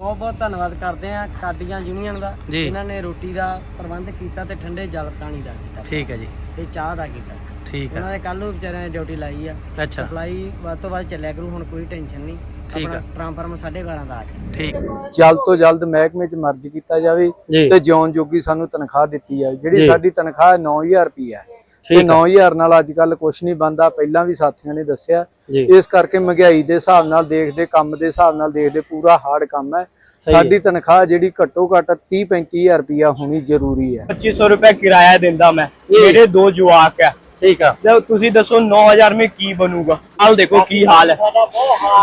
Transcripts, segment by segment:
ਬਹੁਤ ਬਹੁਤ ਧੰਨਵਾਦ ਕਰਦੇ ਆ ਕਾਦੀਆਂ ਯੂਨੀਅਨ ਦਾ ਜੀ। ਇਹਨਾਂ ਨੇ ਰੋਟੀ ਦਾ ਪ੍ਰਬੰਧ ਕੀਤਾ ਤੇ ਠੰਡੇ ਜਲ ਪਾਣੀ ਦਾ ਕੀਤਾ। ਠੀਕ ਹੈ ਜੀ। ਤੇ ਚਾਹ ਦਾ ਕੀਤਾ। ਠੀਕ ਉਹਨਾਂ ਹੈ ਨੇ ਕੱਲ ਨੂੰ ਵਿਚਾਰਿਆਂ ਨੇ ਡਿਊਟੀ ਲਾਈ ਆ। ਅੱਛਾ। ਸਪਲਾਈ ਵੱਧ ਤੋਂ ਵੱਧ ਚੱਲਿਆ ਕਰੂ ਹੁਣ ਕੋਈ ਟੈਨਸ਼ਨ ਨਹੀਂ। ਠੀਕ ਆਪਣਾ ਆ। ਟ੍ਰਾਂਸਫਾਰਮਰ 12:30 ਦਾ ਆ ਗਿਆ। ਠੀਕ। ਜਲਦ ਤੋਂ ਜਲਦ ਮਹਿਕਮੇ 'ਚ ਮਰਜ ਕੀਤਾ ਜਾਵੇ ਜੀ। ਤੇ ਜਿਉਣ ਜੋਗੀ ਸਾਨੂੰ ਤਨਖਾਹ ਦਿੱਤੀ ਜਾਵੇ। ਜੀ। ਜਿਹੜੀ ਸਾਡੀ ਤਨਖਾਹ 9000 ਰੁਪਏ ਹੈ ਤੇ ਠੀਕ ਆ। 9000 ਨਾਲ ਅੱਜ ਕੱਲ ਕੁਝ ਨਹੀਂ ਬੰਦਾ ਪਹਿਲਾਂ ਵੀ ਸਾਥੀਆਂ ਨੇ ਦੱਸਿਆ। ਜੀ। ਇਸ ਕਰਕੇ ਮਹਿੰਗਾਈ ਦੇ ਹਿਸਾਬ ਨਾਲ ਦੇਖਦੇ ਕੰਮ ਦੇ ਹਿਸਾਬ ਨਾਲ ਦੇਖਦੇ ਪੂਰਾ ਹਾਰਡ ਕੰਮ ਹੈ। ਸਾਡੀ ਤਨਖਾਹ ਜਿਹੜੀ ਘੱਟੋ ਘੱਟ 30 35000 ਰੁਪਇਆ ਹੋਣੀ ਜ਼ਰੂਰੀ ਹੈ। 2500 ਰੁਪਏ ਕਿਰਾਇਆ ਦਿੰਦਾ ਮੈਂ ਮੇਰੇ ਦੋ ਜਵਾਕ ਹੈ ਠੀਕ ਆ। ਜਦ ਤੁਸੀਂ ਦੱਸੋ 9000 में ਕੀ ਬਣੂਗਾ? ਹਾਲ ਦੇਖੋ ਕੀ ਹਾਲ ਹੈ।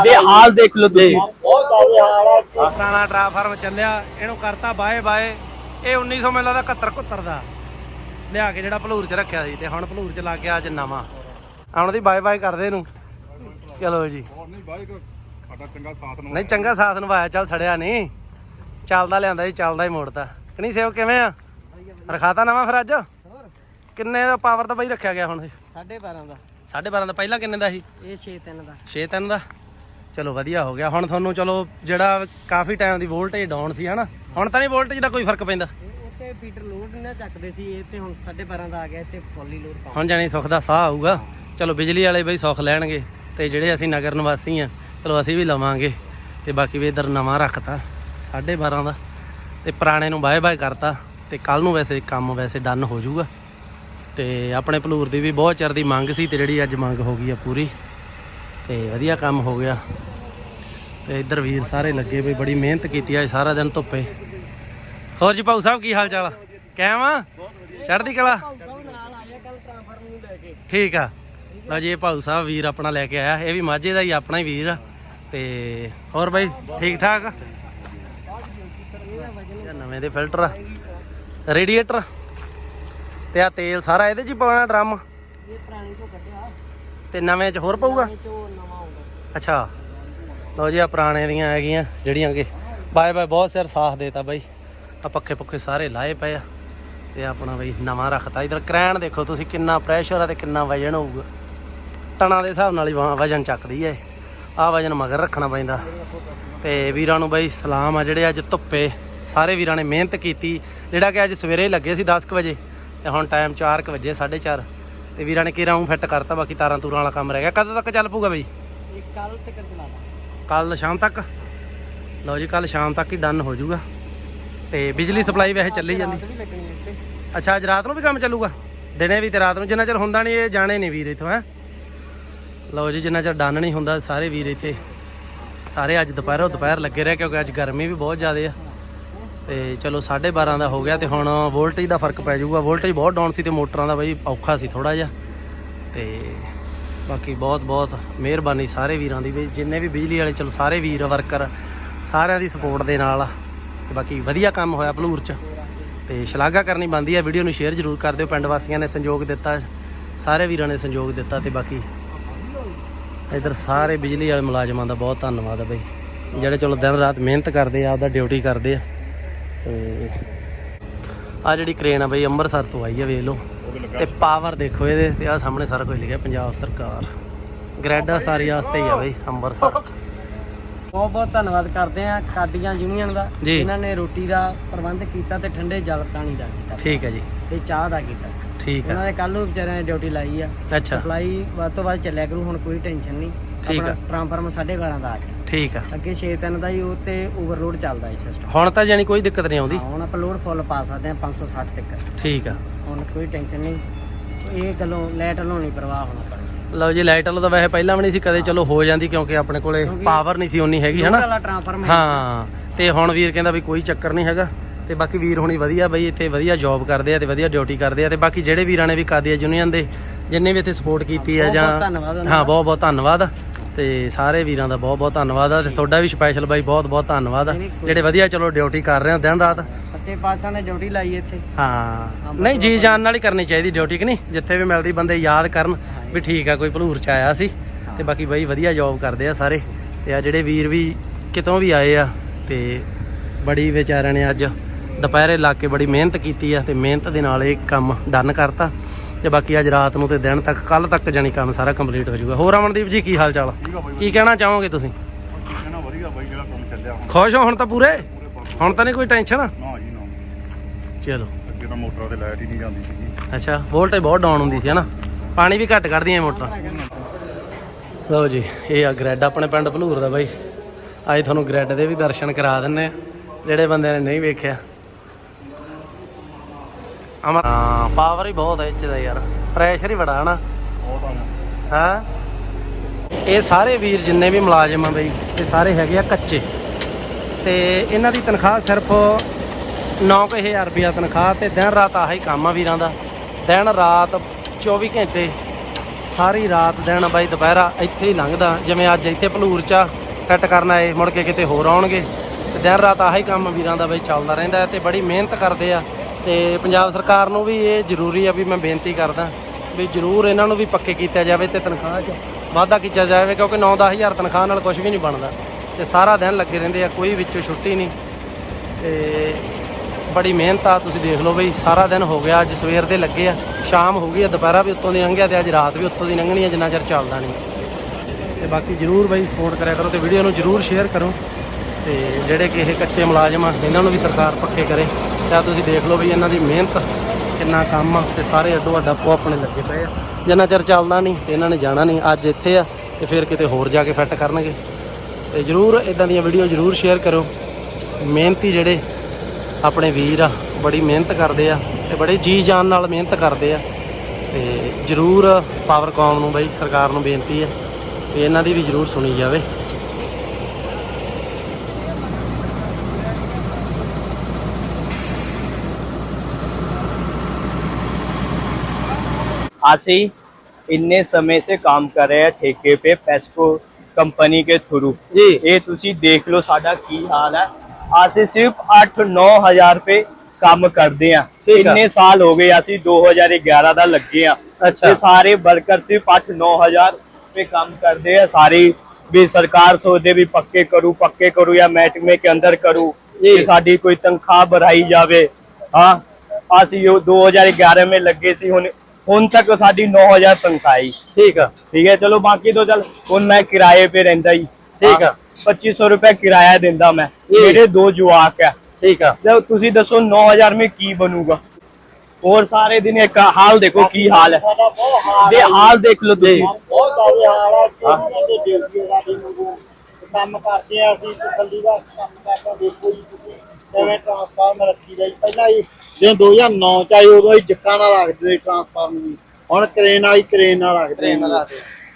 ਦੇ ਹਾਲ ਦੇਖ ਲਓ ਤੁਸੀਂ। ਪੁਰਾਣਾ ਟ੍ਰਾਂਸਫਾਰਮ ਚੱਲਿਆ ਇਹਨੂੰ ਕਰਤਾ ਬਾਏ ਬਾਏ ਇਹ 1900 ਮੈਨੂੰ ਲੱਗਦਾ 71 71 ਦਾ। ਲਿਆ ਕੇ ਜਿਹੜਾ ਭਲੂਰ ਚ ਰੱਖਿਆ ਸੀ ਤੇ ਹੁਣ ਭਲੂਰ ਚ ਲੱਗ ਗਿਆ ਅੱਜ ਨਵਾਂ। ਹੁਣ ਦੀ ਬਾਏ ਬਾਏ ਕਰਦੇ ਇਹਨੂੰ। ਚਲੋ ਜੀ। ਨਹੀਂ ਚੰਗਾ ਸਾਥ ਨਿਭਾਇਆ ਚੱਲ ਸੜਿਆ ਨਹੀਂ ਚੱਲਦਾ ਲਿਆਂਦਾ ਜੀ ਚੱਲਦਾ ਹੀ ਮੋੜਦਾ। ਕਿ ਨਹੀਂ ਸੇਵ ਕਿਵੇਂ ਆ? ਰਖਾਤਾ ਨਵਾਂ ਫਿਰ ਅੱਜ? ਕਿੰਨੇ ਦਾ ਪਾਵਰ ਤਾਂ ਬਈ ਰੱਖਿਆ ਗਿਆ ਹੁਣ 12:30 ਦਾ। 12.5 ਦਾ ਪਹਿਲਾਂ ਕਿੰਨੇ ਦਾ ਸੀ? ਇਹ 6:03 ਦਾ। 6 ਤਿੰਨ ਦਾ? ਚਲੋ ਵਧੀਆ ਹੋ ਗਿਆ। ਹੁਣ ਤੁਹਾਨੂੰ ਚਲੋ ਜਿਹੜਾ ਕਾਫੀ ਟਾਈਮ ਦੀ ਵੋਲਟੇਜ ਡਾਊਨ ਸੀ ਹਨਾ? ਹੁਣ ਤਾਂ ਨਹੀਂ ਵੋਲਟੇਜ ਦਾ ਕੋਈ ਫ਼ਰਕ ਪੈਂਦਾ। ਉੱਤੇ ਫੀਟਰ ਲੋਡ ਨਾ ਚੱਕਦੇ ਸੀ ਇਹ ਤੇ ਹੁਣ 12:30 ਦਾ ਆ ਗਿਆ ਇੱਥੇ ਫੁੱਲੀ ਲੋਡ ਪਾਉਂ ਹੁਣ ਜਾਨੀ ਸੁੱਖ ਦਾ ਸਾਹ ਆਊਗਾ। ਚਲੋ ਬਿਜਲੀ ਵਾਲੇ ਬਈ ਸੁੱਖ ਲੈਣਗੇ। ਤੇ ਜਿਹੜੇ ਅਸੀਂ ਨਗਰ ਨਿਵਾਸੀ ਆ ਚਲੋ ਅਸੀਂ ਵੀ ਲਵਾਂਗੇ। ਤੇ ਬਾਕੀ ਵੀ ਇਧਰ ਨਵਾਂ ਰੱਖਤਾ 12.5 ਦਾ। ਤੇ ਪੁਰਾਣੇ ਨੂੰ ਬਾਏ ਬਾਏ ਕਰਤਾ ਤੇ ਕੱਲ ਨੂੰ ਵੈਸੇ ਕੰਮ ਵੈਸੇ ਡਨ ਹੋ ਜਾਊਗਾ। ਤੇ ਆਪਣੇ ਭਲੂਰ ਦੀ ਵੀ ਬਹੁਤ ਚਿਰ ਦੀ ਮੰਗ ਸੀ ਤੇ ਜਿਹੜੀ ਅੱਜ ਮੰਗ ਹੋ ਗਈ ਆ ਪੂਰੀ। ਤੇ ਵਧੀਆ ਕੰਮ ਹੋ ਗਿਆ। ਤੇ ਇੱਧਰ ਵੀਰ ਸਾਰੇ ਲੱਗੇ ਬਈ ਬੜੀ ਮਿਹਨਤ ਕੀਤੀ ਅੱਜ ਸਾਰਾ ਦਿਨ ਧੁੱਪੇ। ਹੋਰ ਜੀ ਭਾਊ ਸਾਹਿਬ ਕੀ ਹਾਲ ਚਾਲ ਕਾਇਮ ਆ? ਚੜ੍ਹਦੀ ਕਲਾ? ਠੀਕ ਆ। ਲਓ ਜੀ ਇਹ ਭਾਊ ਸਾਹਿਬ ਵੀਰ ਆਪਣਾ ਲੈ ਕੇ ਆਇਆ। ਇਹ ਵੀ ਮਾਝੇ ਦਾ ਹੀ ਆਪਣਾ ਹੀ ਵੀਰ ਆ। ਤੇ ਹੋਰ ਬਾਈ ਠੀਕ ਠਾਕ? ਨਵੇਂ ਦੇ ਫਿਲਟਰ ਰੇਡੀਏਟਰ। ਤੇ ਆ ਤੇਲ ਸਾਰਾ ਇਹਦੇ ਚ ਹੀ ਪਾਉਣਾ ਡਰਮ? ਇਹ ਪੁਰਾਣੀ ਚੋਂ ਕੱਢਿਆ। ਤੇ ਨਵੇਂ ਚ ਹੋਰ ਪਊਗਾ? ਅੱਛਾ। ਲਓ ਜੀ ਆ ਪੁਰਾਣੇ ਦੀਆਂ ਹੈਗੀਆਂ ਜਿਹੜੀਆਂ ਕਿ ਬਾਏ ਬਾਏ ਬਹੁਤ ਸਿਰ ਸਾਥ ਦੇਤਾ ਬਾਈ। ਆ ਪੱਖੇ ਪੁੱਖੇ ਸਾਰੇ ਲਾਏ ਪਏ ਆ। ਤੇ ਆਪਣਾ ਬਈ ਨਵਾਂ ਰੱਖਤਾ। ਇਧਰ ਕ੍ਰੈਨ ਦੇਖੋ ਤੁਸੀਂ ਕਿੰਨਾ ਪ੍ਰੈਸ਼ਰ ਆ ਤੇ ਕਿੰਨਾ ਵਜਨ ਹੋਊਗਾ। ਟਣਾ ਦੇ ਹਿਸਾਬ ਨਾਲ ਹੀ ਵਜਨ ਚੱਕਦੀ ਹੈ ਆ ਵਜਨ ਮਗਰ ਰੱਖਣਾ ਪੈਂਦਾ। ਤੇ ਵੀਰਾਂ ਨੂੰ ਬਈ ਸਲਾਮ ਆ ਜਿਹੜੇ ਅੱਜ ਧੁੱਪੇ ਸਾਰੇ ਵੀਰਾਂ ਨੇ ਮਿਹਨਤ ਕੀਤੀ। ਜਿਹੜਾ ਕਿ ਅੱਜ ਸਵੇਰੇ ਲੱਗੇ ਸੀ 10:00 ਵਜੇ ਤੇ ਹੁਣ ਟਾਈਮ 4:00 ਵਜੇ 4:30 ਤੇ ਵੀਰਾਂ ਨੇ ਕਿਰਾਂ ਫਿੱਟ ਕਰਤਾ ਬਾਕੀ ਤਾਰਾਂ ਤੂਰਾਂ ਵਾਲਾ ਕੰਮ ਰਹਿ ਗਿਆ। ਕਦੋਂ ਤੱਕ ਚੱਲ ਪਊਗਾ ਬਈ? ਇਹ ਕੱਲ ਤੱਕ ਚਲਾਦਾ। ਕੱਲ ਸ਼ਾਮ ਤੱਕ? ਲਓ ਜੀ ਕੱਲ ਸ਼ਾਮ ਤੱਕ ਹੀ ਡਨ ਹੋ ਜਾਊਗਾ। ਤੇ ਬਿਜਲੀ ਸਪਲਾਈ ਵੈਸੇ ਚੱਲੀ ਜਾਂਦੀ। ਅੱਛਾ ਅੱਜ ਰਾਤ ਨੂੰ ਵੀ ਕੰਮ ਚੱਲੂਗਾ? ਦਿਨੇ ਵੀ ਤੇ ਰਾਤ ਨੂੰ। ਜਿੰਨਾ ਚਿਰ ਹੁੰਦਾ ਨਹੀਂ ਇਹ ਜਾਣੇ ਨਹੀਂ ਵੀਰ ਇਥੋਂ ਹੈ? ਲਓ ਜੀ ਜਿੰਨਾ ਚਿਰ ਡਨ ਨਹੀਂ ਹੁੰਦਾ ਸਾਰੇ ਵੀਰ ਇੱਥੇ। ਸਾਰੇ ਅੱਜ ਦੁਪਹਿਰੋਂ ਦੁਪਹਿਰ ਲੱਗੇ ਰਹੇ ਕਿਉਂਕਿ ਅੱਜ ਗਰਮੀ ਵੀ ਬਹੁਤ ਜ਼ਿਆਦਾ ਆ। ਤੇ ਚਲੋ 12:30 ਦਾ ਹੋ ਗਿਆ ਤੇ ਹੁਣ ਵੋਲਟੇਜ ਦਾ ਫ਼ਰਕ ਪੈ ਜਾਊਗਾ। ਵੋਲਟੇਜ ਬਹੁਤ ਡਾਊਨ ਸੀ ਤੇ ਮੋਟਰਾਂ ਦਾ ਬਈ ਔਖਾ ਸੀ ਥੋੜਾ ਜਿਹਾ। ਤੇ ਬਾਕੀ ਬਹੁਤ ਬਹੁਤ ਮਿਹਰਬਾਨੀ ਸਾਰੇ ਵੀਰਾਂ ਦੀ ਵੀ। ਜਿੰਨੇ ਵੀ ਬਿਜਲੀ ਵਾਲੇ ਚਲੋ ਸਾਰੇ ਵੀਰ ਵਰਕਰ ਸਾਰਿਆਂ ਦੀ ਸਪੋਰਟ ਦੇ ਨਾਲ ਆ। ਤੇ ਬਾਕੀ ਵਧੀਆ ਕੰਮ ਹੋਇਆ ਭਲੂਰ ਚ। ਤੇ ਸ਼ਲਾਘਾ ਕਰਨੀ ਬੰਦੀ ਹੈ ਵੀਡੀਓ ਨੂੰ ਸ਼ੇਅਰ ਜ਼ਰੂਰ ਕਰ ਦਿਓ। ਪਿੰਡ ਵਾਸੀਆਂ ਨੇ ਸੰਯੋਗ ਦਿੱਤਾ। ਸਾਰੇ ਵੀਰਾਂ ਨੇ ਸੰਯੋਗ ਦਿੱਤਾ ਤੇ ਬਾਕੀ ਇਧਰ ਸਾਰੇ ਬਿਜਲੀ ਵਾਲੇ ਮੁਲਾਜ਼ਮਾਂ ਦਾ ਬਹੁਤ ਧੰਨਵਾਦ ਹੈ ਬਈ। ਜਿਹੜੇ ਚਲੋ ਦਿਨ ਰਾਤ ਮਿਹਨਤ ਕਰਦੇ ਆ, ਆਪਦਾ ਡਿਊਟੀ ਕਰਦੇ ਆ। ਤੇ ਆ ਜਿਹੜੀ ਕ੍ਰੇਨ ਆ ਬਈ, ਅੰਮ੍ਰਿਤਸਰ ਤੋਂ ਆਈ ਆ, ਵੇਖ ਲਓ। ਤੇ ਪਾਵਰ ਦੇਖੋ ਇਹਦੇ। ਤੇ ਆ ਸਾਹਮਣੇ ਸਾਰਾ ਕੁਝ ਲਿਖਿਆ, ਪੰਜਾਬ ਸਰਕਾਰ। ਗ੍ਰੈਡਾ ਸਾਰੀ ਵਾਸਤੇ ਹੀ ਆ ਬਈ, ਅੰਮ੍ਰਿਤਸਰ। ਬਹੁਤ ਬਹੁਤ ਧੰਨਵਾਦ ਕਰਦੇ ਆ ਕਾਦੀਆਂ ਯੂਨੀਅਨ ਦਾ ਜੀ। ਇਹਨਾਂ ਨੇ ਰੋਟੀ ਦਾ ਪ੍ਰਬੰਧ ਕੀਤਾ ਤੇ ਠੰਡੇ ਜਲ ਪਾਣੀ ਦਾ ਕੀਤਾ। ਠੀਕ ਹੈ ਜੀ। ਤੇ ਚਾਹ ਦਾ ਕੀਤਾ। ਠੀਕ ਉਹਨਾਂ ਹੈ ਨੇ ਕੱਲ ਨੂੰ ਵਿਚਾਰਿਆਂ ਨੇ ਡਿਊਟੀ ਲਾਈ ਆ। ਅੱਛਾ। ਸਪਲਾਈ ਵੱਧ ਤੋਂ ਵੱਧ ਚੱਲਿਆ ਕਰੂ ਹੁਣ ਕੋਈ ਟੈਨਸ਼ਨ ਨਹੀਂ। ਠੀਕ ਆ। ਟ੍ਰਾਂਸਫਾਰਮਰ 12:30 ਦਾ ਆ ਗਿਆ। ਠੀਕ ਆ। ਅੱਗੇ 6:03 ਦਾ ਹੀ ਉਹ ਤੇ ਓਵਰਲੋਡ ਚੱਲਦਾ ਹੈ ਸਿਸਟਮ ਹੁਣ ਤਾਂ ਜਾਨੀ ਕੋਈ ਦਿੱਕਤ ਨਹੀਂ ਆਉਂਦੀ। ਹੁਣ ਆਪਾਂ ਲੋਡ ਫੁੱਲ ਪਾ ਸਕਦੇ ਹਾਂ 560 ਤੱਕ। ਠੀਕ ਆ। ਹੁਣ ਕੋਈ ਟੈਨਸ਼ਨ ਨਹੀਂ। ਇਹ ਗੱਲੋਂ ਲਾਈਟ ਵੱਲੋਂ ਨਹੀਂ ਪਰਵਾਹ ਹੋਣਾ ਲਓ ਜੀ ਲਾਈਟ ਵਾਲਾ ਤਾਂ ਵੈਸੇ ਪਹਿਲਾਂ ਵੀ ਨਹੀਂ ਸੀ ਕਦੇ ਚਲੋ ਹੋ ਜਾਂਦੀ ਕਿਉਂਕਿ ਆਪਣੇ ਕੋਲੇ ਪਾਵਰ ਨਹੀਂ ਸੀ ਉਨੀ ਹੈਗੀ ਹਨਾ? ਹਾਂ। ਤੇ ਹੁਣ ਵੀਰ ਕਹਿੰਦਾ ਵੀ ਕੋਈ ਚੱਕਰ ਨਹੀਂ ਹੈਗਾ ਤੇ ਬਾਕੀ ਵੀਰ ਹੁਣੀ ਵਧੀਆ ਬਈ ਇੱਥੇ ਵਧੀਆ ਜੌਬ ਕਰਦੇ ਆ ਤੇ ਵਧੀਆ ਡਿਊਟੀ ਕਰਦੇ ਆ ਤੇ ਬਾਕੀ ਜਿਹੜੇ ਵੀਰਾਂ ਨੇ ਵੀ ਕਾਦੀਆ ਯੂਨੀਅਨ ਦੇ ਜਿੰਨੇ ਵੀ ਇੱਥੇ ਸਪੋਰਟ ਕੀਤੀ ਆ ਜਾਂ ਹਾਂ ਬਹੁਤ ਬਹੁਤ ਧੰਨਵਾਦ। ਤੇ ਸਾਰੇ ਵੀਰਾਂ ਦਾ ਬਹੁਤ ਬਹੁਤ ਧੰਨਵਾਦ ਆ ਤੇ ਤੁਹਾਡਾ ਵੀ ਸਪੈਸ਼ਲ ਬਾਈ ਬਹੁਤ ਬਹੁਤ ਧੰਨਵਾਦ ਆ। ਜਿਹੜੇ ਵਧੀਆ ਚਲੋ ਡਿਊਟੀ ਕਰ ਰਹੇ ਹੋ ਦਿਨ ਰਾਤ। ਸੱਚੇ ਪਾਤਸ਼ਾਹ ਨੇ ਡਿਊਟੀ ਲਾਈ ਇੱਥੇ। ਹਾਂ। ਨਹੀਂ ਜੀ ਜਾਨ ਨਾਲ ਹੀ ਕਰਨੀ ਚਾਹੀਦੀ ਡਿਊਟੀ ਕਿ ਨਹੀਂ? ਜਿੱਥੇ ਵੀ ਮਿਲਦੀ ਬੰਦੇ ਯਾਦ ਕਰਨ ਵੀ ਠੀਕ ਆ ਕੋਈ ਭਲੂਰ ਚ ਆਇਆ ਸੀ ਤੇ ਬਾਕੀ ਬਾਈ ਵਧੀਆ ਜੌਬ ਕਰਦੇ ਆ ਸਾਰੇ। ਤੇ ਆ ਜਿਹੜੇ ਵੀਰ ਵੀ ਕਿਤੋਂ ਵੀ ਆਏ ਆ ਤੇ ਬੜੀ ਵਿਚਾਰਿਆਂ ਨੇ ਅੱਜ ਦੁਪਹਿਰੇ ਲਾ ਕੇ ਬੜੀ ਮਿਹਨਤ ਕੀਤੀ ਆ ਤੇ ਮਿਹਨਤ ਦੇ ਨਾਲ ਇਹ ਕੰਮ ਡਨ ਕਰਤਾ। ਤੇ ਬਾਕੀ ਅੱਜ ਰਾਤ ਨੂੰ ਤੇ ਦਿਨ ਤੱਕ ਕੱਲ ਤੱਕ ਜਾਨੀ ਕੰਮ ਸਾਰਾ ਕੰਪਲੀਟ ਹੋ ਜਾਊਗਾ। ਹੋਰ ਅਮਨਦੀਪ ਜੀ ਕੀ ਹਾਲ ਚਾਲ? ਕੀ ਕਹਿਣਾ ਚਾਹੋਗੇ ਤੁਸੀਂ? ਕਹਿਣਾ ਵਧੀਆ ਬਾਈ ਜਿਹੜਾ ਕੰਮ ਚੱਲਿਆ ਹੁਣ। ਖੁਸ਼ ਹੋ ਹੁਣ ਤਾਂ ਪੂਰੇ? ਹੁਣ ਤਾਂ ਨਹੀਂ ਕੋਈ ਟੈਨਸ਼ਨ ਨਾ ਜੀ ਨਾ। ਚਲੋ। ਅੱਗੇ ਤਾਂ ਮੋਟਰਾਂ ਤੇ ਲਾਈਟ ਹੀ ਨਹੀਂ ਜਾਂਦੀ ਸੀਗੀ। ਅੱਛਾ ਵੋਲਟੇਜ ਬਹੁਤ ਡਾਊਨ ਹੁੰਦੀ ਸੀ ਹਨਾ? ਪਾਣੀ ਵੀ ਘੱਟ ਕੱਢਦੀਆਂ ਮੋਟਰਾਂ। ਲਓ ਜੀ ਇਹ ਆ ਗ੍ਰੈਡ ਆਪਣੇ ਪਿੰਡ ਭਲੂਰ ਦਾ ਬਾਈ। ਅੱਜ ਤੁਹਾਨੂੰ ਗ੍ਰੈਡ ਦੇ ਵੀ ਦਰਸ਼ਨ ਕਰਾ ਦਿੰਨੇ ਆ। ਜਿਹੜੇ ਬੰਦੇ ਨੇ ਨਹੀਂ ਵੇਖਿਆ। ਅਮਰ ਹਾਂ ਪਾਵਰ ਹੀ ਬਹੁਤ ਹੈ ਇਹ 'ਚ ਦਾ ਯਾਰ। ਪ੍ਰੈਸ਼ਰ ਹੀ ਬੜਾ ਹਨਾ? ਹਾਂ? ਇਹ ਸਾਰੇ ਵੀਰ ਜਿੰਨੇ ਵੀ ਮੁਲਾਜ਼ਮ ਆ ਬਈ ਇਹ ਸਾਰੇ ਹੈਗੇ ਆ ਕੱਚੇ। ਤੇ ਇਹਨਾਂ ਦੀ ਤਨਖਾਹ ਸਿਰਫ 9000 ਰੁਪਿਆ ਤਨਖਾਹ ਤੇ ਦਿਨ ਰਾਤ ਆਹੀ ਕੰਮ ਆ ਵੀਰਾਂ ਦਾ। ਦਿਨ ਰਾਤ 24 ਘੰਟੇ ਸਾਰੀ ਰਾਤ ਦਿਨ ਬਾਈ ਦੁਪਹਿਰਾ ਇੱਥੇ ਹੀ ਲੰਘਦਾ। ਜਿਵੇਂ ਅੱਜ ਇੱਥੇ ਭਲੂਰ ਚ ਫਿੱਟ ਕਰਨ ਆਏ ਮੁੜ ਕੇ ਕਿਤੇ ਹੋਰ ਆਉਣਗੇ। ਤੇ ਦਿਨ ਰਾਤ ਆਹੀ ਕੰਮ ਵੀਰਾਂ ਦਾ ਬਾਈ ਚੱਲਦਾ ਰਹਿੰਦਾ ਤੇ ਬੜੀ ਮਿਹਨਤ ਕਰਦੇ ਆ। ਤੇ ਪੰਜਾਬ ਸਰਕਾਰ ਨੂੰ ਵੀ ਇਹ ਜ਼ਰੂਰੀ ਆ ਵੀ ਮੈਂ ਬੇਨਤੀ ਕਰਦਾ ਵੀ ਜ਼ਰੂਰ ਇਹਨਾਂ ਨੂੰ ਵੀ ਪੱਕੇ ਕੀਤਾ ਜਾਵੇ ਤੇ ਤਨਖਾਹ 'ਚ ਵਾਧਾ ਕੀਤਾ ਜਾਵੇ, ਕਿਉਂਕਿ 9-10000 ਤਨਖਾਹ ਨਾਲ ਕੁਝ ਵੀ ਨਹੀਂ ਬਣਦਾ ਤੇ ਸਾਰਾ ਦਿਨ ਲੱਗੇ ਰਹਿੰਦੇ ਆ, ਕੋਈ ਵਿੱਚੋਂ ਛੁੱਟੀ ਨਹੀਂ। ਤੇ ਬੜੀ ਮਿਹਨਤ ਆ, ਤੁਸੀਂ ਦੇਖ ਲਓ ਬਈ, ਸਾਰਾ ਦਿਨ ਹੋ ਗਿਆ, ਅੱਜ ਸਵੇਰ ਦੇ ਲੱਗੇ ਆ, ਸ਼ਾਮ ਹੋ ਗਈ ਆ, ਦੁਪਹਿਰਾ ਵੀ ਉੱਤੋਂ ਦੀ ਲੰਘਿਆ ਤੇ ਅੱਜ ਰਾਤ ਵੀ ਉੱਤੋਂ ਦੀ ਲੰਘਣੀ ਆ, ਜਿੰਨਾ ਚਿਰ ਚੱਲਦਾ ਨਹੀਂ। ਤੇ ਬਾਕੀ ਜਰੂਰ ਬਈ ਸਪੋਰਟ ਕਰਿਆ ਕਰੋ ਤੇ ਵੀਡੀਓ ਨੂੰ ਜਰੂਰ ਸ਼ੇਅਰ ਕਰੋ ਤੇ ਜਿਹੜੇ ਕਿ ਇਹ ਕੱਚੇ ਮੁਲਾਜ਼ਮ ਆ, ਇਹਨਾਂ ਨੂੰ ਵੀ ਸਰਕਾਰ ਪੱਕੇ ਕਰੇ। ਤਾਂ ਤੁਸੀਂ ਦੇਖ ਲਓ ਵੀ ਇਹਨਾਂ ਦੀ ਮਿਹਨਤ, ਕਿੰਨਾ ਕੰਮ ਆ, ਤੇ ਸਾਰੇ ਅੱਡੋ ਅੱਡ ਆਪੋ ਆਪਣੇ ਲੱਗੇ ਪਏ ਆ। ਜਿੰਨਾ ਚਿਰ ਚੱਲਦਾ ਨਹੀਂ ਤੇ ਇਹਨਾਂ ਨੇ ਜਾਣਾ ਨਹੀਂ, ਅੱਜ ਇੱਥੇ ਆ, ਤੇ ਫਿਰ ਕਿਤੇ ਹੋਰ ਜਾ ਕੇ ਫਿੱਟ ਕਰਨਗੇ। ਤੇ ਜਰੂਰ ਇਦਾਂ ਦੀਆਂ ਵੀਡੀਓ ਜਰੂਰ ਸ਼ੇਅਰ ਕਰੋ ਮਿਹਨਤੀ ਜਿਹੜੇ ਆਪਣੇ ਵੀਰ ਆ, ਬੜੀ ਮਿਹਨਤ ਕਰਦੇ ਆ, ਤੇ ਬੜੇ ਜੀ ਜਾਨ ਨਾਲ ਮਿਹਨਤ ਕਰਦੇ ਆ। ਤੇ ਜਰੂਰ ਪਾਵਰਕੌਮ ਨੂੰ ਬਈ, ਸਰਕਾਰ ਨੂੰ ਬੇਨਤੀ ਹੈ ਵੀ ਇਹਨਾਂ ਦੀ ਵੀ ਜਰੂਰ ਸੁਣੀ ਜਾਵੇ। आसी ਇੰਨੇ ਸਮੇਂ ਸੇ ਕੰਮ ਕਰ ਰਹੇ ਆ ਠੇਕੇ ਤੇ ਪੈਸਕੋ ਕੰਪਨੀ ਕੇ ਥਰੂ ਜੀ ਇਹ ਤੁਸੀਂ ਦੇਖ ਲਓ ਸਾਡਾ ਕੀ ਹਾਲ ਹੈ ਅਸੀਂ ਸਿਰਫ 8-9000 ਰੁਪਏ ਕੰਮ ਕਰਦੇ ਆ ਇੰਨੇ ਸਾਲ ਹੋ ਗਏ ਅਸੀਂ 2011 ਦਾ ਲੱਗੇ ਆ ਅੱਛਾ ਸਾਰੇ ਵਰਕਰ ਸਿਰਫ 8-9000 ਰੁਪਏ ਕੰਮ ਕਰਦੇ ਆ ਸਾਰੇ ਵੀ ਸਰਕਾਰ ਸੋਚਦੇ ਵੀ ਪੱਕੇ ਕਰੂ ਪੱਕੇ ਕਰੂ ਜਾਂ ਮਹਿਕਮੇ ਕੇ ਅੰਦਰ ਕਰੂ ਕਿ ਸਾਡੀ ਕੋਈ ਤਨਖਾਹ ਬੜਾਈ ਜਾਵੇ ਹਾਂ ਅਸੀਂ 2011 ਮੇ ਲੱਗੇ ਸੀ ਹੁਣ ਹੁਣ ਤੱਕ ਸਾਡੀ 9000 ਤਨਖਾਹ। ਆਈ ਠੀਕ ਆ? ਠੀਕ ਹੈ ਚਲੋ ਬਾਕੀ ਤੋਂ ਚੱਲ ਹੁਣ ਮੈਂ ਕਿਰਾਏ ਤੇ ਰਹਿੰਦਾ ਹੀ ਠੀਕ ਆ। 2500 ਰੁਪਏ ਕਿਰਾਇਆ ਦਿੰਦਾ ਮੈਂ। ਜੀ। ਮੇਰੇ ਦੋ ਜਵਾਕ ਆ। ਠੀਕ ਆ। ਜਦ ਤੁਸੀਂ ਦੱਸੋ 9000 में ਕੀ ਬਣੂਗਾ? ਹੋਰ ਸਾਰੇ ਦਿਨ ਇੱਕ ਹਾਲ ਦੇਖੋ ਕੀ ਹਾਲ ਹੈ। ਦੇ ਹਾਲ ਦੇਖ ਲਓ ਤੁਸੀਂ। ਬਹੁਤ ਜ਼ਿਆਦਾ ਹਾਲ ਆ ਕਿ ਉਹਨਾਂ ਦੇ ਡਿਊਟੀ ਸਾਡੀ ਨੂੰ ਕੰਮ ਕਰਦੇ ਆ ਅਸੀਂ। ਤਸੱਲੀ ਦਾ ਕੰਮ ਕਰਦਾ ਦੇਖੋ ਜੀ ਤੁਸੀਂ। ਕਿਵੇਂ ਟ੍ਰਾਂਸਫਾਰਮਰ ਰੱਖੀ ਦਾ ਜੀ ਪਹਿਲਾਂ ਹੀ ਜਦੋਂ 2009 ਚ ਆਈ ਉਦੋਂ ਹੀ ਜੱਕਾਂ ਨਾਲ ਰੱਖਦੇ ਸੀ ਟ੍ਰਾਂਸਫਾਰਮਰ ਵੀ ਹੁਣ ਕਰੇਨ ਆਈ ਕਰੇਨ ਨਾਲ ਰੱਖਦੇ Crane ਨਾਲ ਜੀ। ਰੱਖਦੇ।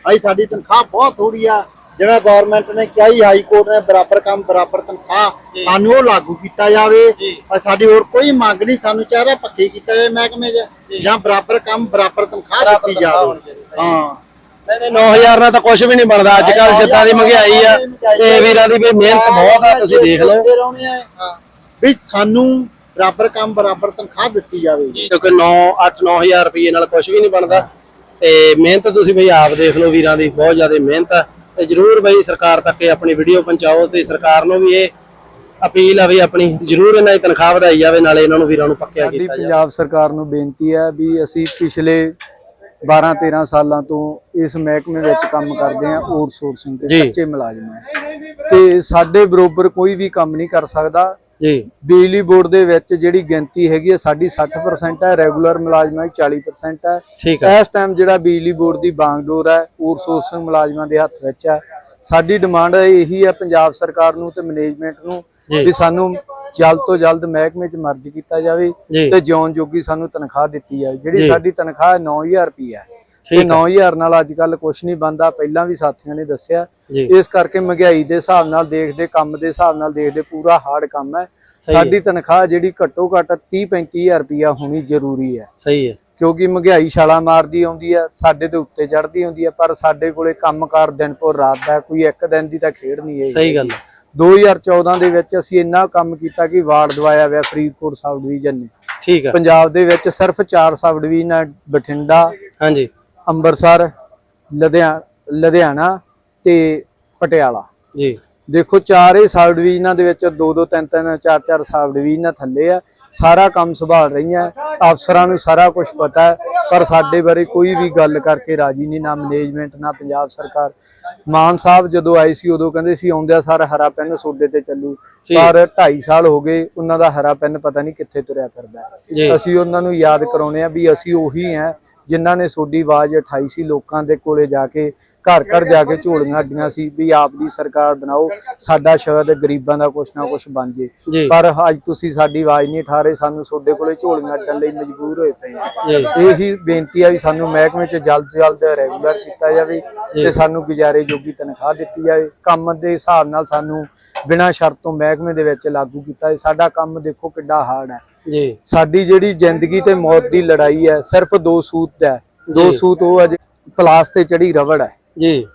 ਅਸੀਂ ਸਾਡੀ ਤਨਖਾਹ ਬਹੁਤ ਥੋੜੀ ਆ। ਜਿਵੇਂ ਗਵਰਨਮੈਂਟ ਨੇ ਕਿਹਾ ਹੀ ਹਾਈ ਕੋਰਟ ਨੇ ਬਰਾਬਰ ਕੰਮ ਬਰਾਬਰ ਤਨਖਾਹ ਸਾਨੂੰ ਉਹ ਲਾਗੂ ਕੀਤਾ ਜਾਵੇ। ਪਰ ਸਾਡੀ ਹੋਰ ਕੋਈ ਮੰਗ ਨਹੀਂ ਸਾਨੂੰ ਚਾਹੀਦਾ ਪੱਕੀ ਕੀਤਾ ਜਾਵੇ ਮਹਿਕਮੇ 'ਚ। ਜਾਂ। ਬਰਾਬਰ ਕੰਮ ਬਰਾਬਰ ਤਨਖਾਹ ਬਰਾਬਰ ਦਿੱਤੀ ਤਨਖਾਹ ਹੋਣੀ ਜਾਵੇ ਚਾਹੀਦੀ, ਸਹੀ। ਹਾਂ। ਨਹੀਂ ਨਹੀਂ 9000 ਨਾਲ ਤਾਂ ਕੁਝ ਵੀ ਨਹੀਂ ਬਣਦਾ। ਅੱਜ ਕੱਲ ਜਿੱਦਾਂ ਦੀ ਮਹਿੰਗਾਈ ਆ। ਤੇ ਵੀਰਾਂ ਦੀ ਵੀ ਮਿਹਨਤ ਬਹੁਤ ਆ ਤੁਸੀਂ ਦੇਖ ਲਓ। ਵੀ ਸਾਨੂੰ ਬਰਾਬਰ ਕੰਮ ਬਰਾਬਰ ਤਨਖਾਹ ਦਿੱਤੀ ਜਾਵੇ। ਕਿਉਂਕਿ 9 8 9000 ਰੁਪਏ ਨਾਲ ਕੁਝ ਵੀ ਨਹੀਂ ਬਣਦਾ। ਤੇ ਮਿਹਨਤ ਤੁਸੀਂ ਬਈ ਆਪ ਦੇਖ ਲਓ ਵੀਰਾਂ ਦੀ ਬਹੁਤ ਜ਼ਿਆਦਾ ਮਿਹਨਤ ਆ। ਤੇ ਜਰੂਰ ਬਈ ਸਰਕਾਰ ਤੱਕ ਇਹ ਆਪਣੀ ਵੀਡੀਓ ਪਹੁੰਚਾਓ ਤੇ ਸਰਕਾਰ ਨੂੰ ਵੀ ਇਹ ਅਪੀਲ ਆ ਵੀ ਆਪਣੀ ਜਰੂਰ ਇਹਨਾਂ ਦੀ ਤਨਖਾਹ ਵਧਾਈ ਜਾਵੇ ਨਾਲੇ ਇਹਨਾਂ ਨੂੰ ਵੀਰਾਂ ਨੂੰ ਪੱਕਿਆ ਕੀਤਾ ਜਾਵੇ। ਪੰਜਾਬ ਸਰਕਾਰ ਨੂੰ ਬੇਨਤੀ ਹੈ ਵੀ ਅਸੀਂ ਪਿਛਲੇ 12 13 ਸਾਲਾਂ ਤੋਂ ਇਸ ਮਹਿਕਮੇ ਵਿੱਚ ਕੰਮ ਕਰਦੇ ਹਾਂ ਆਊਟਸੋਰਸਿੰਗ ਤੇ। ਕੱਚੇ ਮੁਲਾਜ਼ਮ ਹੈ। ਤੇ ਸਾਡੇ ਬਰੋਬਰ ਕੋਈ ਵੀ ਕੰਮ ਨਹੀਂ ਕਰ ਸਕਦਾ ਜੀ ਬਿਜਲੀ ਬੋਰਡ ਦੇ ਵਿੱਚ ਜਿਹੜੀ ਗਿਣਤੀ ਹੈਗੀ ਹੈ ਸਾਡੀ 60% ਹੈ ਰੈਗੂਲਰ ਮੁਲਾਜ਼ਮਾਂ ਦੀ 40% ਹੈ ਠੀਕ ਆ ਇਸ ਟਾਈਮ ਜਿਹੜਾ ਬਿਜਲੀ ਬੋਰਡ ਦੀ ਬਾਗਡੋਰ ਹੈ ਆਊਟਸੋਰਸਿੰਗ ਮੁਲਾਜ਼ਮਾਂ ਦੇ ਹੱਥ ਵਿੱਚ ਹੈ ਸਾਡੀ ਡਿਮਾਂਡ ਇਹੀ ਹੈ ਪੰਜਾਬ ਸਰਕਾਰ ਨੂੰ ਤੇ ਮੈਨੇਜਮੈਂਟ ਨੂੰ। ਵੀ ਸਾਨੂੰ ਜਲਦ ਤੋਂ ਜਲਦ ਮਹਿਕਮੇ 'ਚ ਮਰਜ ਕੀਤਾ ਜਾਵੇ। ਤੇ ਜਿਉਣ ਜੋਗੀ ਸਾਨੂੰ ਤਨਖਾਹ ਦਿੱਤੀ ਜਾਵੇ। ਜਿਹੜੀ ਸਾਡੀ ਤਨਖਾਹ 9000 ਰੁਪਏ ਹੈ ਤੇ ਠੀਕ ਆ 9000 ਨਾਲ ਅੱਜ ਕੱਲ ਕੁਝ ਨਹੀਂ ਬੰਦਾ ਪਹਿਲਾਂ ਵੀ ਸਾਥੀਆਂ ਨੇ ਦੱਸਿਆ। ਇਸ ਕਰਕੇ ਮਹਿੰਗਾਈ ਦੇ ਹਿਸਾਬ ਨਾਲ ਦੇਖਦੇ ਕੰਮ ਦੇ ਹਿਸਾਬ ਨਾਲ ਦੇਖਦੇ ਪੂਰਾ ਹਾਰਡ ਕੰਮ ਹੈ। ਹੈ। ਸਾਡੀ ਤਨਖਾਹ ਜਿਹੜੀ ਘੱਟੋ ਘੱਟ 30 35000 ਰੁਪਇਆ ਹੋਣੀ ਜ਼ਰੂਰੀ ਹੈ। ਸਹੀ ਹੈ। ਕਿਉਂਕਿ ਮਹਿੰਗਾਈ ਛਾਲਾ ਮਾਰਦੀ ਆਉਂਦੀ ਆ ਸਾਡੇ ਦੇ ਉੱਤੇ ਚੜਦੀ ਆਉਂਦੀ ਆ ਪਰ ਸਾਡੇ ਕੋਲੇ ਕੰਮਕਾਰ ਦਿਨ ਪੂਰ ਰਾਤ ਦਾ ਹੈ, ਕੋਈ ਇੱਕ ਦਿਨ ਦੀ ਤਾਂ ਖੇਡ ਨਹੀਂ ਹੈ ਸਹੀ ਗੱਲ ਹੈ। 2014 ਦੇ ਵਿੱਚ ਅਸੀਂ ਇੰਨਾ ਕੰਮ ਕੀਤਾ ਕਿ ਵਾਰਡ ਦਵਾਇਆ ਹੋਇਆ ਫਰੀਦਕੋਟ ਸਬ ਡਿਵੀਜ਼ਨ ਨੇ। ਠੀਕ ਆ ਪੰਜਾਬ ਦੇ ਵਿੱਚ ਸਿਰਫ 4 ਸਬ ਡਿਵੀਜ਼ਨ ਹੈ ਬਠਿੰਡਾ ਹਾਂਜੀ। ਅੰਮ੍ਰਿਤਸਰ ਲੁਧਿਆਣਾ ਲੁਧਿਆਣਾ ਤੇ ਪਟਿਆਲਾ। ਜੀ। ਦੇਖੋ ਚਾਰੇ ਸਬ ਡਿਵੀਜ਼ਨਾਂ ਦੇ ਵਿੱਚ ਦੋ ਦੋ ਤਿੰਨ ਤਿੰਨ ਚਾਰ ਚਾਰ ਸਬ ਡਿਵੀਜ਼ਨਾਂ ਥੱਲੇ ਆ। ਸਾਰਾ ਕੰਮ ਸੰਭਾਲ ਰਹੀਆਂ। ਅਫਸਰਾਂ ਨੂੰ ਸਾਰਾ ਕੁਝ ਪਤਾ ਹੈ। ਪਰ ਸਾਡੇ ਬਾਰੇ ਕੋਈ ਵੀ ਗੱਲ ਕਰਕੇ ਰਾਜੀ ਨਹੀਂ ਨਾ ਮੈਨੇਜਮੈਂਟ ਨਾ ਪੰਜਾਬ ਸਰਕਾਰ। ਮਾਨ ਸਾਹਿਬ ਜਦੋਂ ਆਏ ਸੀ ਉਦੋਂ ਕਹਿੰਦੇ ਸੀ ਆਉਂਦਿਆਂ ਸਾਰ ਹਰਾ ਪੈਨ ਸੋਡੇ ਤੇ ਚੱਲੂ। ਪਰ 2.5 ਸਾਲ ਹੋ ਗਏ ਉਹਨਾਂ ਦਾ ਹਰਾ ਪੈਨ ਪਤਾ ਨਹੀਂ ਕਿੱਥੇ ਤੁਰਿਆ ਫਿਰਦਾ। ਅਸੀਂ ਉਹਨਾਂ ਨੂੰ ਯਾਦ ਕਰਾਉਨੇ ਆ ਵੀ ਅਸੀਂ ਉਹੀ ਆ ਜਿਨ੍ਹਾਂ ਨੇ ਸੋਡੀ ਆਵਾਜ਼ ਉਠਾਈ ਸੀ ਲੋਕਾਂ ਦੇ ਕੋਲੇ ਜਾ ਕੇ ਘਰ ਘਰ ਜਾ ਕੇ ਝੋਲੀਆਂ ਅੱਡੀਆਂ ਸੀ ਵੀ ਆਪ ਦੀ ਸਰਕਾਰ ਬਣਾਓ ਸਾਡਾ ਸ਼ਾਇਦ ਗਰੀਬਾਂ ਦਾ ਕੁਛ ਨਾ ਕੁਛ ਬਣ ਜੇ। ਪਰ ਅੱਜ ਤੁਸੀਂ ਸਾਡੀ ਆਵਾਜ਼ ਨਹੀਂ ਉਠਾ ਰਹੇ ਸਾਨੂੰ ਤੁਹਾਡੇ ਕੋਲੇ ਝੋਲੀਆਂ ਅੱਡਣ ਲਈ ਮਜਬੂਰ ਹੋਏ ਪਏ ਆ। ਜੀ। ਇਹੀ ਬੇਨਤੀ ਆ ਵੀ ਸਾਨੂੰ ਮਹਿਕਮੇ 'ਚ ਜਲਦ ਤੋਂ ਜਲਦ ਰੈਗੂਲਰ ਕੀਤਾ ਜਾਵੇ ਤੇ ਸਾਨੂੰ ਗੁਜ਼ਾਰੇ ਜੋਗੀ ਤਨਖਾਹ ਦਿੱਤੀ ਜਾਵੇ। ਕੰਮ ਦੇ ਹਿਸਾਬ ਨਾਲ ਸਾਨੂੰ ਬਿਨਾਂ ਸ਼ਰਤ ਤੋਂ ਮਹਿਕਮੇ ਦੇ ਵਿੱਚ ਲਾਗੂ ਕੀਤਾ ਜਾਵੇ। ਸਾਡਾ ਕੰਮ ਦੇਖੋ ਕਿੱਡਾ ਹਾਰਡ ਹੈ। ਜੀ। ਸਾਡੀ ਜਿਹੜੀ ਜ਼ਿੰਦਗੀ ਤੇ ਮੌਤ ਦੀ ਲੜਾਈ ਹੈ ਸਿਰਫ ਦੋ ਸੂਤ ਹੈ। ਦੋ। ਸੂਤ ਉਹ ਅਜੇ ਪਲਾਸ ਤੇ ਚੜੀ ਰਬੜ ਹੈ। ਜੀ।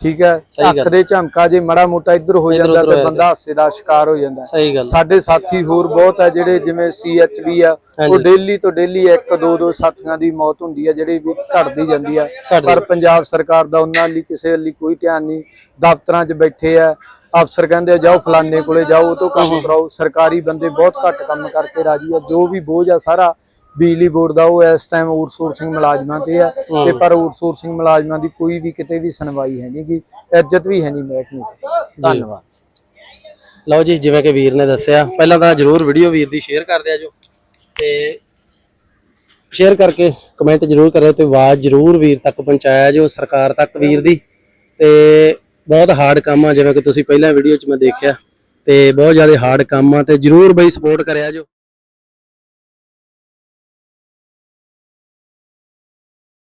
ਠੀਕ ਹੈ। ਅੱਖ ਦੇ ਝਮਕਾ ਜੇ ਮੜਾ ਮੋਟਾ ਇੱਧਰ ਹੋ ਜਾਂਦਾ ਤਾਂ ਬੰਦਾ ਹਾਸੇ ਦਾ ਸ਼ਿਕਾਰ ਹੋ ਜਾਂਦਾ ਸਾਡੇ ਸਾਥੀ ਹੋਰ ਬਹੁਤ ਹੈ ਜਿਹੜੇ ਜਿਵੇਂ ਸੀਐਚਬੀ ਆ ਉਹ। ਡੇਲੀ ਤੋਂ ਡੇਲੀ ਇੱਕ ਦੋ ਦੋ ਸਾਥੀਆਂ ਦੀ ਮੌਤ ਹੁੰਦੀ ਹੈ ਜਿਹੜੀ ਵੀ ਘਟਦੀ ਜਾਂਦੀ ਆ। ਪਰ ਪੰਜਾਬ ਸਰਕਾਰ ਦਾ ਉਹਨਾਂ ਲਈ ਕਿਸੇ ਲਈ ਕੋਈ ਧਿਆਨ ਨਹੀਂ। ਦਫ਼ਤਰਾਂ 'ਚ ਬੈਠੇ ਆ ਅਫਸਰ ਕਹਿੰਦੇ ਜਾਓ ਫਲਾਣੇ ਕੋਲੇ ਜਾਓ ਉਹ ਤੋਂ ਕੰਮ ਕਰਾਓ। ਸਰਕਾਰੀ ਬੰਦੇ ਬਹੁਤ ਘੱਟ ਕੰਮ ਕਰਕੇ ਰਾਜੀ ਆ। ਜੋ ਵੀ ਬੋਝ ਆ ਸਾਰਾ ਬਿਜਲੀ ਬੋਰਡ ਦਾ ਉਹ ਇਸ ਟਾਈਮ ਆਊਟਸੋਰਸਿੰਗ ਮੁਲਾਜ਼ਮਾਂ ਤੇ ਆ ਤੇ ਪਰ ਆਊਟਸੋਰਸਿੰਗ ਮੁਲਾਜ਼ਮਾਂ ਦੀ ਕੋਈ ਵੀ ਕਿਤੇ ਵੀ ਸੁਣਵਾਈ ਹੈ ਨਹੀਂ ਗੀ। ਇੱਜ਼ਤ ਵੀ ਹੈ ਨਹੀਂ ਮਹਿਕਮੇ 'ਚ ਧੰਨਵਾਦ। ਲਓ ਜੀ ਜਿਵੇਂ ਕਿ ਵੀਰ ਨੇ ਦੱਸਿਆ ਪਹਿਲਾਂ ਤਾਂ ਜਰੂਰ ਵੀਡੀਓ ਵੀਰ ਦੀ ਸ਼ੇਅਰ ਕਰ ਦਿਆ ਜੋ। ਤੇ ਸ਼ੇਅਰ ਕਰਕੇ ਕਮੈਂਟ ਜਰੂਰ ਕਰਿਓ ਤੇ ਆਵਾਜ਼ ਜਰੂਰ ਵੀਰ ਤੱਕ ਪਹੁੰਚਾਇਆ ਜੋ ਸਰਕਾਰ ਤੱਕ ਵੀਰ ਦੀ। ਤੇ ਬਹੁਤ ਹਾਰਡ ਕੰਮ ਆ ਜਿਵੇਂ ਕਿ ਤੁਸੀਂ ਪਹਿਲਾਂ ਵੀਡੀਓ 'ਚ ਮੈਂ ਦੇਖਿਆ। ਤੇ ਬਹੁਤ ਜ਼ਿਆਦਾ ਹਾਰਡ ਕੰਮ ਆ ਤੇ ਜਰੂਰ ਬਈ ਸਪੋਰਟ ਕਰਿਆ ਜੋ।